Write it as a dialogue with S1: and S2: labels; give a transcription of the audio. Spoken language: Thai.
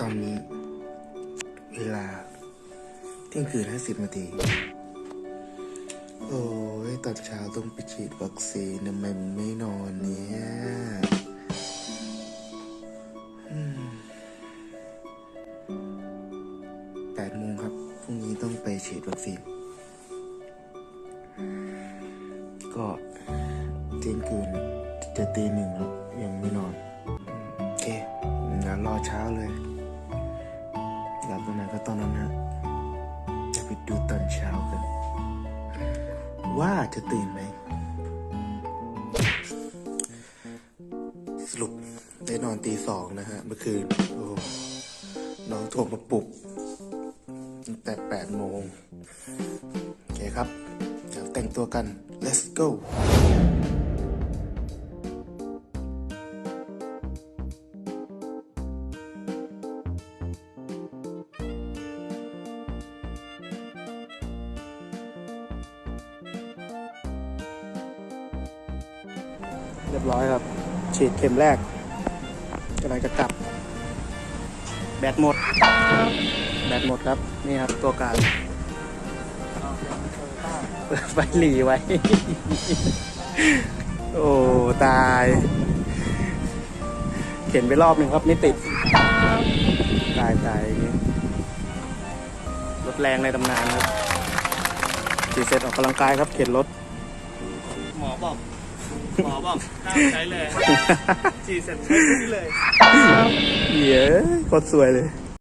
S1: ตอนนี้ เวลาเที่ยงคืนห้าสิบนาที โอ้ยตอนเช้าต้องไปฉีดวัคซีนทำไมไม่นอนเนี่ยแปดโมงครับ พรุ่งนี้ต้องไปฉีดวัคซีน ก็เที่ยงคืนจะตีหนึ่งแล้วยังไม่นอน ว่าจะตื่นไหม สรุปได้นอนตีสองนะฮะ เมื่อคืน โอ้น้องโทรมาปลุกตั้งแต่แปดโมง โอเคครับเดี๋ยวแต่งตัวกัน let's go รียบร้อยครับ ฉีดเข็มแรกกำลังจะกลับ แบตหมด แบตหมดครับ นี่ครับตัวกางเปิดไฟหลีไว้ โอ้ ตาย เข็นไปรอบหนึ่งครับไม่ติด ตายตายอย่างงี้รถแรงในตำนานครับฉีดเสร็จออกกำลังกายครับ เข็นรถ
S2: หมอบอก หมอบอกห้ามใช้เลยฉีดเสร็จใช้พวกนี้เลย
S1: เหี้ยโคตรสวยเลย